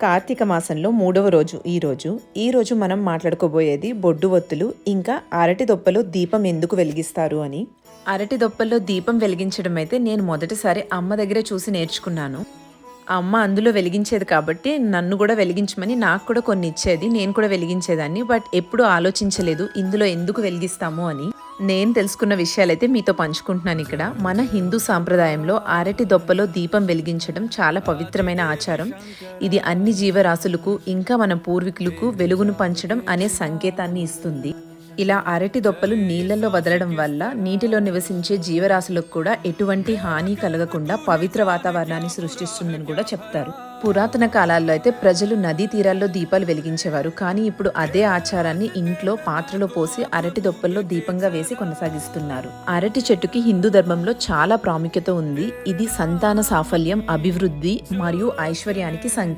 కార్తీక మాసంలో మూడవ రోజు ఈరోజు ఈరోజు ఈ రోజు మనం మాట్లాడుకోబోయేది బొడ్డు ఒత్తులు ఇంకా అరటి దొప్పలో దీపం ఎందుకు వెలిగిస్తారు అని. అరటి దొప్పల్లో దీపం వెలిగించడం అయితే నేను మొదటిసారి అమ్మ దగ్గరే చూసి నేర్చుకున్నాను. అమ్మ అందులో వెలిగించేది కాబట్టి నన్ను కూడా వెలిగించమని నాకు కూడా కొన్ని ఇచ్చేది నేను కూడా వెలిగించేదాన్ని బట్ ఎప్పుడూ ఆలోచించలేదు ఇందులో ఎందుకు వెలిగిస్తాము అని. నేను తెలుసుకున్న విషయాలైతే మీతో పంచుకుంటున్నాను ఇక్కడ. మన హిందూ సాంప్రదాయంలో అరటి దొప్పలో దీపం వెలిగించడం చాలా పవిత్రమైన ఆచారం. ఇది అన్ని జీవరాశులకు ఇంకా మన పూర్వీకులకు వెలుగును పంచడం అనే సంకేతాన్ని ఇస్తుంది. ఇలా అరటి దొప్పలు నీళ్ళలో వదలడం వల్ల నీటిలో నివసించే జీవరాశులకు కూడా ఎటువంటి హాని కలగకుండా పవిత్ర వాతావరణాన్ని సృష్టిస్తుందని కూడా చెప్తారు. పురాతన కాలాల్లో అయితే ప్రజలు నదీ తీరాల్లో దీపాలు వెలిగించేవారు. కానీ ఇప్పుడు అదే ఆచారాన్ని ఇంట్లో పాత్రలో పోసి అరటి దొప్పల్లో దీపంగా వేసి కొనసాగిస్తున్నారు. అరటి చెట్టుకి హిందూ ధర్మంలో చాలా ప్రాముఖ్యత ఉంది. ఇది సంతాన సాఫల్యం అభివృద్ధి మరియు ఐశ్వర్యానికి సంకేతం.